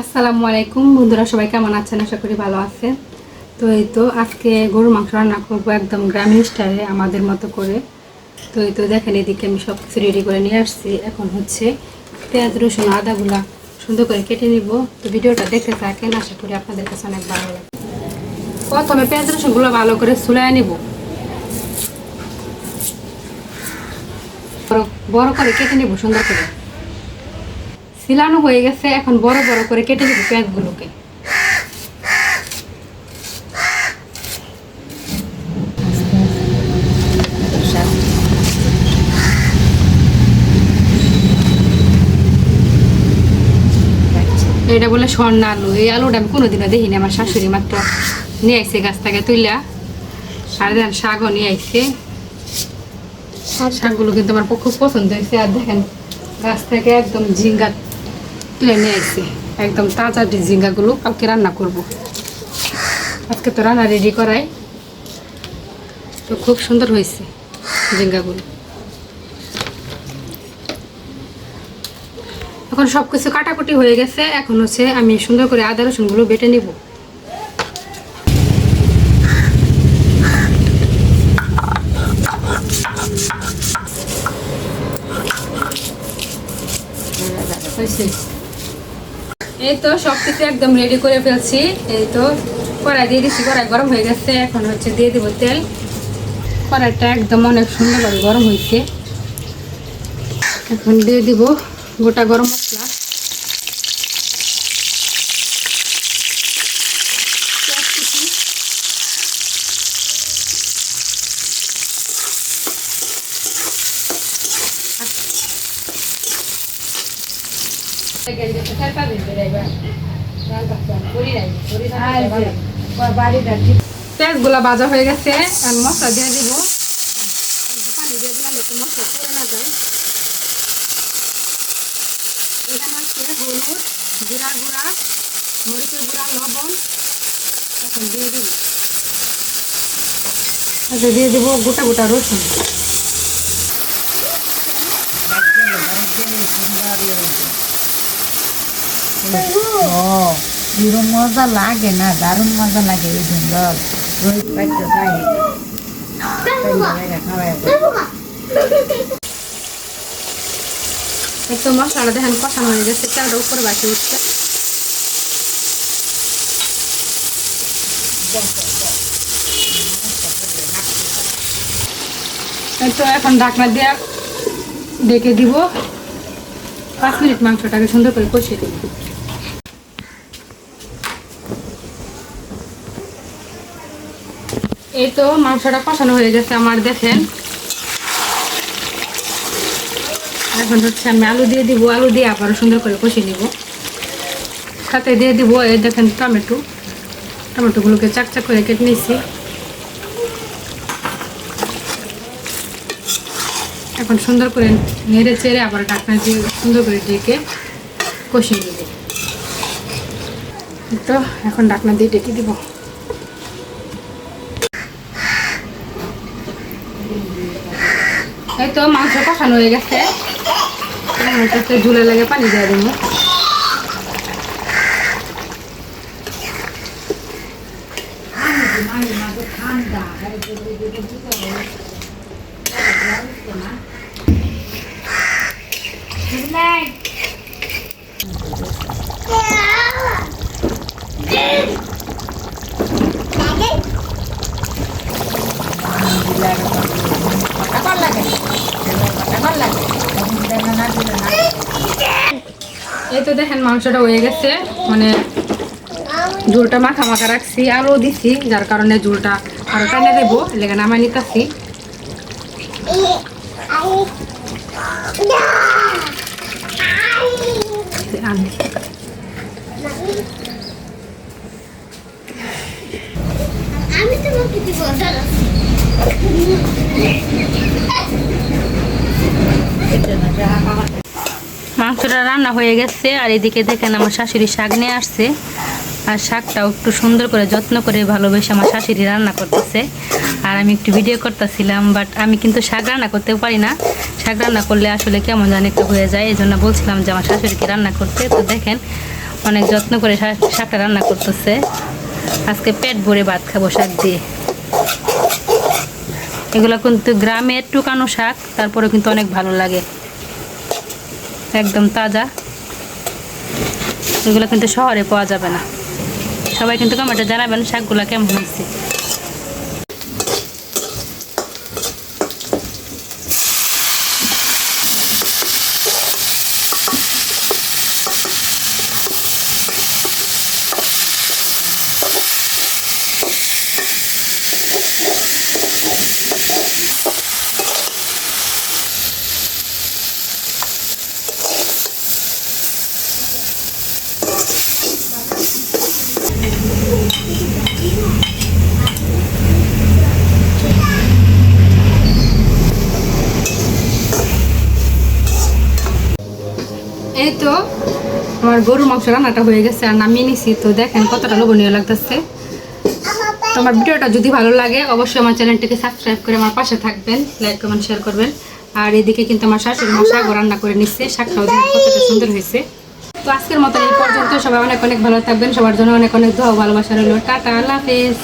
আসসালামু আলাইকুম। বন্ধুরা সবাই কেমন আছেন? আশা করি ভালো আছেন। তো এই তো আজকে গরুর মাংস রান্না করব একদম গ্রামীণ স্টাইলে, আমাদের মতো করে। তো এই তো দেখেন, এদিকে আমি সব কিছু রেডি করে নিয়ে আসছি। এখন হচ্ছে পেঁয়াজ, রসুন, আদাগুলা সুন্দর করে কেটে নিব। তো ভিডিওটা দেখতে থাকেন, আশা করি আপনাদের কাছে অনেক ভালো লাগে। প্রথমে পেঁয়াজ, রসুনগুলো ভালো করে চুলায় নিব। বড় করে কেটে নিব সুন্দর করে। সিলানো হয়ে গেছে, এখন বড় বড় করে কেটে নেব পেঁয়াজগুলোকে এটা বলে স্বর্ণ আলু। এই আলুটা আমি কোনোদিনও দেখিনি, আমার শাশুড়ি মাত্র নিয়ে আইসে গাছ থেকে তুইলা। আর দেখেন শাকও নিয়ে আইসে শাকগুলো কিন্তু আমার খুব পছন্দ হয়েছে। আর দেখেন, গাছ থেকে একদম ঝিঙ্গা তুলে নিয়ে আসছি একদম তাজা ঝিঙ্গাগুলো কালকে রান্না করব। আজকে তো রান্না রেডি করাই। তো খুব সুন্দর হয়েছে ঝিঙ্গাগুলো। এখন সব কিছু কাটাকুটি হয়ে গেছে। এখন হচ্ছে আমি সুন্দর করে আদা রসুনগুলো বেটে নিব। হয়েছে? এই তো সব কিছু একদম রেডি করে ফেলছি। এই তো কড়াই দিয়ে দিচ্ছি কড়াই গরম হয়ে গেছে। এখন হচ্ছে দিয়ে দেবো তেল। কড়াইটা একদম অনেক সুন্দরভাবে গরম হয়েছে। এখন দিয়ে দিব গোটা গরম মশলা। পেঁয়াজগুলা ভাজা হয়ে গেছে, আর মশলা দিয়ে দিব। পানি দিয়ে দিলাম একটু মশলা করে না যায়। এখানে হচ্ছে হলুদ জিরা গুঁড়া, মরিচের গুঁড়া, লবণ। এখন দিয়ে দিব। আচ্ছা দিয়ে দিব গোটা গোটা রসুন। ও মজা লাগে না, দারুণ মজা লাগে এই সুন্দর। রোহিত পাইতে খাই একটু মশলাটা দেখেন কষানো হয়ে গেছে তেলটা উপরে বাকি উঠছে। তো এখন ঢাকনা দিয়ে ডেকে দিব। পাঁচ মিনিট মাংসটাকে সুন্দর করে কষিয়ে দিব। এই তো মাংসটা কষানো হয়ে গেছে আমার, দেখেন। এখন হচ্ছে আমি আলু দিয়ে দিব, আলু দিয়ে আবারও সুন্দর করে কষিয়ে নিব। সাথে দিয়ে দিব এই দেখেন টমেটো। টমেটোগুলোকে চাক চাক করে কেটে নিয়েছি। এখন সুন্দর করে নেড়ে চেড়ে আবার ঢাকনা দিয়ে সুন্দর করে ডেকে কষিয়ে নিব। তো এখন ঢাকনা দিয়ে ডেকে দিব। তো মাংস কষানো হয়ে গেছে। হচ্ছে ঝুলে লাগে পানি দিয়ে দেবো। কাটাবার লাগে কাটাবার লাগে না দিলে না এই তো দেখেন মাংসটা হয়ে গেছে। মানে ঝোলটা মাখা মাখা রাখছি আলু দিছি, যার কারণে ঝোলটা আরও টানে দেবো লেগে নামাই নিতেছি। আমি মাংসটা রান্না হয়ে গেছে, আর এদিকে দেখেন আমার শাশুড়ি শাক নিয়ে আসছে। আর শাকটাও একটু সুন্দর করে যত্ন করে ভালোবেসে আমার শাশুড়ি রান্না করতেছে। আর আমি একটু ভিডিও করতেছিলাম বাট আমি কিন্তু শাক রান্না করতেও পারি না। শাক রান্না করলে আসলে কেমন জানি একটু হয়ে যায় এই জন্য বলছিলাম যে আমার শাশুড়িকে রান্না করতে। তো দেখেন অনেক যত্ন করে শাক- শাকটা রান্না করতেছে। আজকে পেট ভরে ভাত খাব শাক দিয়ে। এগুলো কিন্তু গ্রামের টুকানো শাক তারপরে কিন্তু অনেক ভালো লাগে। একদম তাজা। এগুলো কিন্তু শহরে পাওয়া যাবে না। সবাই কিন্তু কমেন্টে জানাবেন শাকগুলো কেমন হয়েছে। এই তো আমার গরুর মাংস রান্নাটা হয়ে গেছে আর নামিয়ে নিছি। তো দেখেন কতটা লোভনীয় লাগতেছে। তোমার ভিডিওটা যদি ভালো লাগে, অবশ্যই আমার চ্যানেলটিকে সাবস্ক্রাইব করে আমার পাশে থাকবেন লাইক কমেন্ট শেয়ার করবেন। আর এদিকে কিন্তু আমার শাশুড়ি মা শাক রান্না করে নিচ্ছে, শাকটাও দেখেন কতটা সুন্দর হয়েছে। তো আজকের মতো এই পর্যন্ত সবাই অনেক অনেক ভালো থাকবেন, সবার জন্য অনেক অনেক ও ভালোবাসা রইল। টাটা, আল্লাহ হাফেজ।